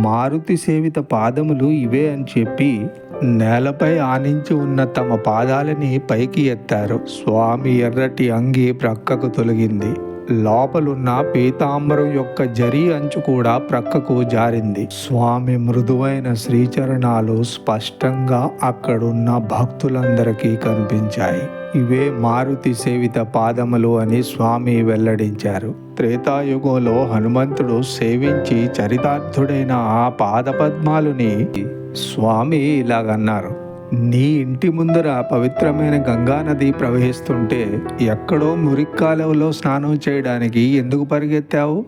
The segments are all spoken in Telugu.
మారుతి సేవిత పాదములు ఇవే అని చెప్పి నేలపై ఆనించి ఉన్న తమ పాదాలని పైకి ఎత్తారు. స్వామి ఎర్రటి అంగి ప్రక్కకు తొలగింది. లోపలున్న పీతాంబరం యొక్క జరీ అంచు కూడా ప్రక్కకు జారింది. స్వామి మృదువైన శ్రీచరణాలు స్పష్టంగా అక్కడున్న భక్తులందరికీ కనిపించాయి. ఇవే మారుతి సేవిత పాదములు అని స్వామి వెల్లడించారు. త్రేతాయుగంలో హనుమంతుడు సేవించి చరితార్థుడైన ఆ పాదపద్మాలుని స్వామి ఇలాగన్నారు. నీ ఇంటి ముందర పవిత్రమైన గంగా నది ప్రవహిస్తుంటే ఎక్కడో మురిక్కాలవలో స్నానం చేయడానికి ఎందుకు పరిగెత్తావు?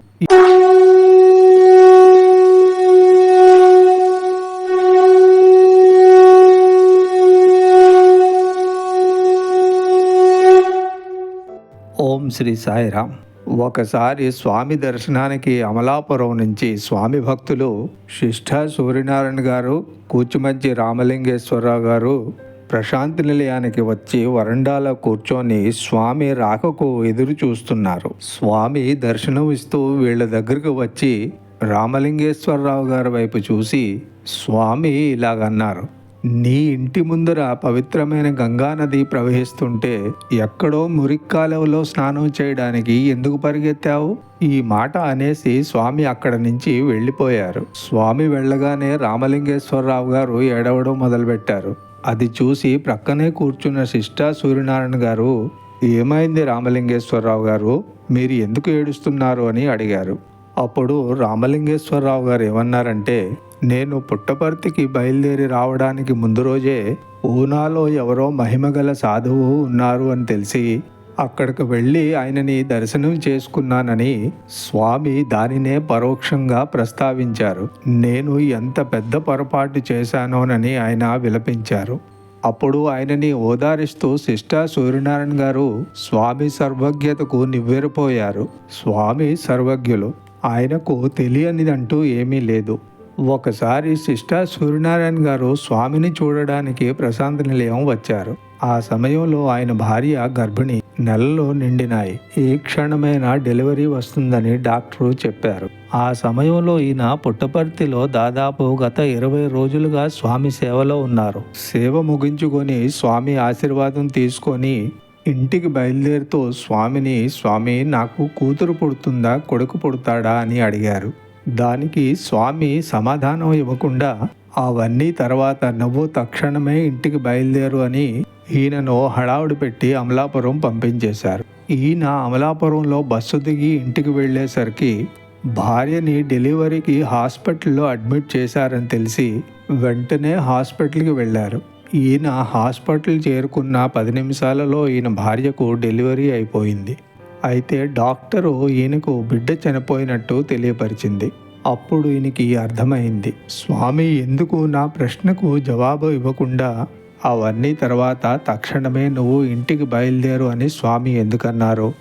ఓం శ్రీ సాయిరామ్. ఒకసారి స్వామి దర్శనానికి అమలాపురం నుంచి స్వామి భక్తులు శిష్ట సూర్యనారాయణ గారు కూచిమంచి రామలింగేశ్వరరావు గారు ప్రశాంతి నిలయానికి వచ్చి వరండాలో కూర్చొని స్వామి రాకకు ఎదురు చూస్తున్నారు. స్వామి దర్శనం ఇస్తూ వీళ్ళ దగ్గరకు వచ్చి రామలింగేశ్వరరావు గారి వైపు చూసి స్వామి ఇలాగన్నారు. నీ ఇంటి ముందర పవిత్రమైన గంగానది ప్రవహిస్తుంటే ఎక్కడో మురిక్కాలవలో స్నానం చేయడానికి ఎందుకు పరిగెత్తావు? ఈ మాట అనేసి స్వామి అక్కడ నుంచి వెళ్ళిపోయారు. స్వామి వెళ్ళగానే రామలింగేశ్వరరావు గారు ఏడవడం మొదలుపెట్టారు. అది చూసి ప్రక్కనే కూర్చున్న శిష్టా సూర్యనారాయణ గారు ఏమైంది రామలింగేశ్వరరావు గారు? మీరు ఎందుకు ఏడుస్తున్నారు? అని అడిగారు. అప్పుడు రామలింగేశ్వరరావు గారు ఏమన్నారంటే నేను పుట్టపర్తికి బయలుదేరి రావడానికి ముందు రోజే ఊనాలో ఎవరో మహిమగల సాధువు ఉన్నారు అని తెలిసి అక్కడికి వెళ్ళి ఆయనని దర్శనం చేసుకున్నానని స్వామి దానినే పరోక్షంగా ప్రస్తావించారు. నేను ఎంత పెద్ద పొరపాటు చేశానోనని ఆయన విలపించారు. అప్పుడు ఆయనని ఓదారిస్తూ సిస్టా సూర్యనారాయణ గారు స్వామి సర్వజ్ఞతకు నివ్వెరపోయారు. స్వామి సర్వజ్ఞులు ఆయనకు తెలియనిదంటూ ఏమీ లేదు. ఒకసారి సిస్టర్ సూర్యనారాయణ గారు స్వామిని చూడడానికి ప్రశాంత నిలయం వచ్చారు. ఆ సమయంలో ఆయన భార్య గర్భిణి నెలలో నిండినాయి. ఏ క్షణమైన డెలివరీ వస్తుందని డాక్టరు చెప్పారు. ఆ సమయంలో ఈయన పుట్టపర్తిలో దాదాపు గత ఇరవై రోజులుగా స్వామి సేవలో ఉన్నారు. సేవ ముగించుకొని స్వామి ఆశీర్వాదం తీసుకొని ఇంటికి బయలుదేరుతూ స్వామిని స్వామి నాకు కూతురు పుడుతుందా కొడుకు పుడతాడా? అని అడిగారు. దానికి స్వామి సమాధానం ఇవ్వకుండా అవన్నీ తర్వాత నువ్వు తక్షణమే ఇంటికి బయలుదేరు అని ఈయనను హడావుడి పెట్టి అమలాపురం పంపించేశారు. ఈయన అమలాపురంలో బస్సు దిగి ఇంటికి వెళ్ళేసరికి భార్యని డెలివరీకి హాస్పిటల్లో అడ్మిట్ చేశారని తెలిసి వెంటనే హాస్పిటల్కి వెళ్ళారు. ఈయన హాస్పిటల్ చేరుకున్న పది నిమిషాలలో ఈయన భార్యకు డెలివరీ అయిపోయింది. అయితే డాక్టరు ఈయనకు బిడ్డ చనిపోయినట్టు తెలియపరిచింది. అప్పుడు ఈయనకి అర్థమైంది స్వామి ఎందుకు నా ప్రశ్నకు జవాబు ఇవ్వకుండా అవన్నీ తర్వాత తక్షణమే నువ్వు ఇంటికి బయలుదేరు అని స్వామి ఎందుకన్నారు?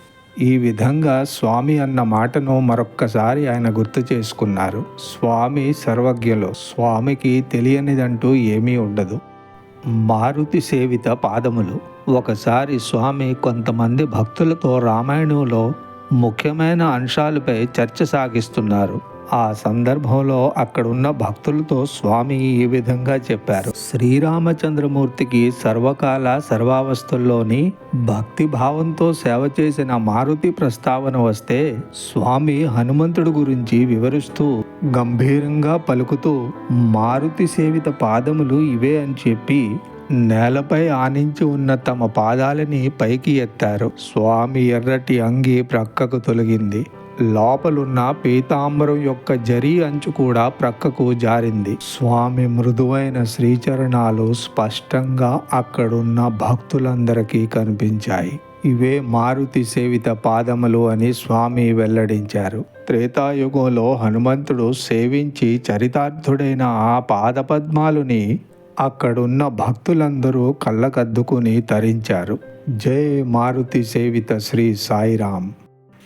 ఈ విధంగా స్వామి అన్న మాటను మరొక్కసారి ఆయన గుర్తు చేసుకున్నారు. స్వామి సర్వజ్ఞులు స్వామికి తెలియనిదంటూ ఏమీ ఉండదు. మారుతి సేవిత పాదములు ఒకసారి స్వామి కొంతమంది భక్తులతో రామాయణంలో ముఖ్యమైన అంశాలపై చర్చ సాగిస్తున్నారు. ఆ సందర్భంలో అక్కడున్న భక్తులతో స్వామి ఈ విధంగా చెప్పారు. శ్రీరామచంద్రమూర్తికి సర్వకాల సర్వావస్థల్లోని భక్తి భావంతో సేవ చేసిన మారుతి ప్రస్తావన వస్తే స్వామి హనుమంతుడు గురించి వివరిస్తూ గంభీరంగా పలుకుతూ మారుతి సేవిత పాదములు ఇవే అని చెప్పి నేలపై ఆనించి ఉన్న తమ పాదాలని పైకి ఎత్తారు. స్వామి ఎర్రటి అంగి ప్రక్కకు తొలగింది. లోపలున్న పీతాంబరం యొక్క జరీ అంచు కూడా ప్రక్కకు జారింది. స్వామి మృదువైన శ్రీచరణాలు స్పష్టంగా అక్కడున్న భక్తులందరికీ కనిపించాయి. ఇవే మారుతి సేవిత పాదములు అని స్వామి వెల్లడించారు. త్రేతాయుగంలో హనుమంతుడు సేవించి చరితార్థుడైన ఆ పాదపద్మాలుని అక్కడున్న భక్తులందరూ కళ్ళకద్దుకుని తరించారు. జై మారుతి సేవిత శ్రీ సాయిరామ్.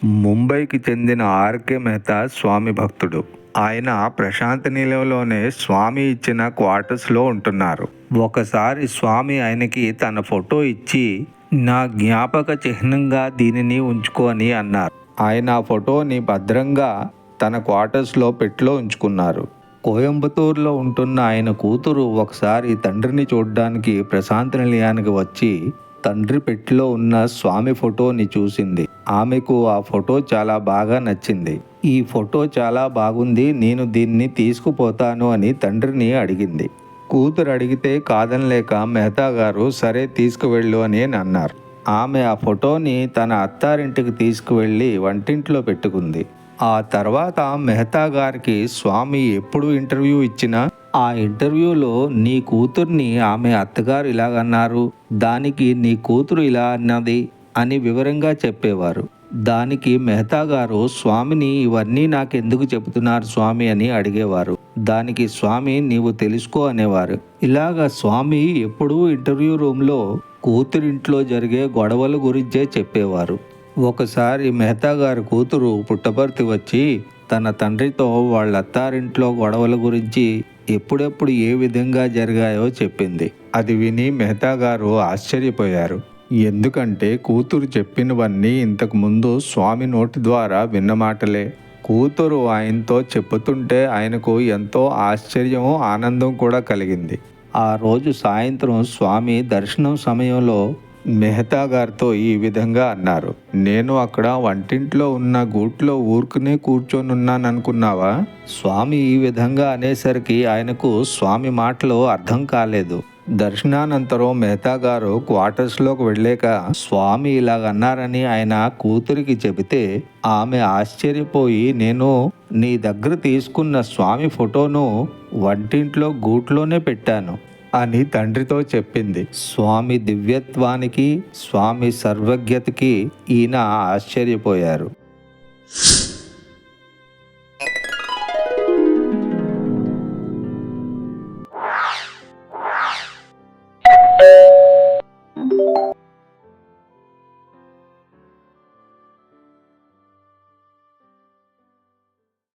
ముంబైకి చెందిన ఆర్కే మెహతా స్వామి భక్తుడు. ఆయన ప్రశాంత నిలయంలోనే స్వామి ఇచ్చిన క్వార్టర్స్లో ఉంటున్నారు. ఒకసారి స్వామి ఆయనకి తన ఫోటో ఇచ్చి నా జ్ఞాపక చిహ్నంగా దీనిని ఉంచుకో అని అన్నారు. ఆయన ఆ ఫోటోని భద్రంగా తన క్వార్టర్స్లో పెట్టులో ఉంచుకున్నారు. కోయంబత్తూరులో ఉంటున్న ఆయన కూతురు ఒకసారి తండ్రిని చూడ్డానికి ప్రశాంత నిలయానికి వచ్చి తండ్రి పెట్టిలో ఉన్న స్వామి ఫోటోని చూసింది. ఆమెకు ఆ ఫోటో చాలా బాగా నచ్చింది. ఈ ఫోటో చాలా బాగుంది నేను దీన్ని తీసుకుపోతాను అని తండ్రిని అడిగింది. కూతురు అడిగితే కాదనలేక మెహతా గారు సరే తీసుకువెళ్ళు అని అన్నారు. ఆమె ఆ ఫోటోని తన అత్తారింటికి తీసుకువెళ్ళి వంటింట్లో పెట్టుకుంది. ఆ తర్వాత మెహతా గారికి స్వామి ఎప్పుడు ఇంటర్వ్యూ ఇచ్చినా ఆ ఇంటర్వ్యూలో నీ కూతుర్ని ఆమె అత్తగారు ఇలాగన్నారు దానికి నీ కూతురు ఇలా అన్నది అని వివరంగా చెప్పేవారు. దానికి మెహతా గారు స్వామిని ఇవన్నీ నాకెందుకు చెబుతున్నారు స్వామి అని అడిగేవారు. దానికి స్వామి నీవు తెలుసుకో అనేవారు. ఇలాగ స్వామి ఎప్పుడూ ఇంటర్వ్యూ రూమ్లో కూతురింట్లో జరిగే గొడవల గురించే చెప్పేవారు. ఒకసారి మెహతా గారి కూతురు పుట్టపర్తి వచ్చి తన తండ్రితో వాళ్ళ అత్తారింట్లో గొడవల గురించి ఎప్పుడెప్పుడు ఏ విధంగా జరిగాయో చెప్పింది. అది విని మెహతా గారు ఆశ్చర్యపోయారు. ఎందుకంటే కూతురు చెప్పినవన్నీ ఇంతకు ముందు స్వామి నోటి ద్వారా విన్న మాటలే. కూతురు ఆయనతో చెప్పుతుంటే ఆయనకు ఎంతో ఆశ్చర్యం ఆనందం కూడా కలిగింది. ఆ రోజు సాయంత్రం స్వామి దర్శనం సమయంలో మెహతా గారితో ఈ విధంగా అన్నారు. నేను అక్కడ వంటింట్లో ఉన్న గూట్లో ఊరుకునే కూర్చొని ఉన్నాను అనుకున్నావా స్వామి ఈ విధంగా అనేసరికి ఆయనకు స్వామి మాటలు అర్థం కాలేదు. దర్శనానంతరం మెహతా గారు క్వార్టర్స్లోకి వెళ్ళాక స్వామి ఇలాగన్నారని ఆయన కూతురికి చెబితే ఆమె ఆశ్చర్యపోయి నేను నీ దగ్గర తీసుకున్న స్వామి ఫోటోను వంటింట్లో గూట్లోనే పెట్టాను. అని తండ్రితో చెప్పింది. స్వామి దివ్యత్వానికి స్వామి సర్వజ్ఞతకి ఈయన ఆశ్చర్యపోయారు.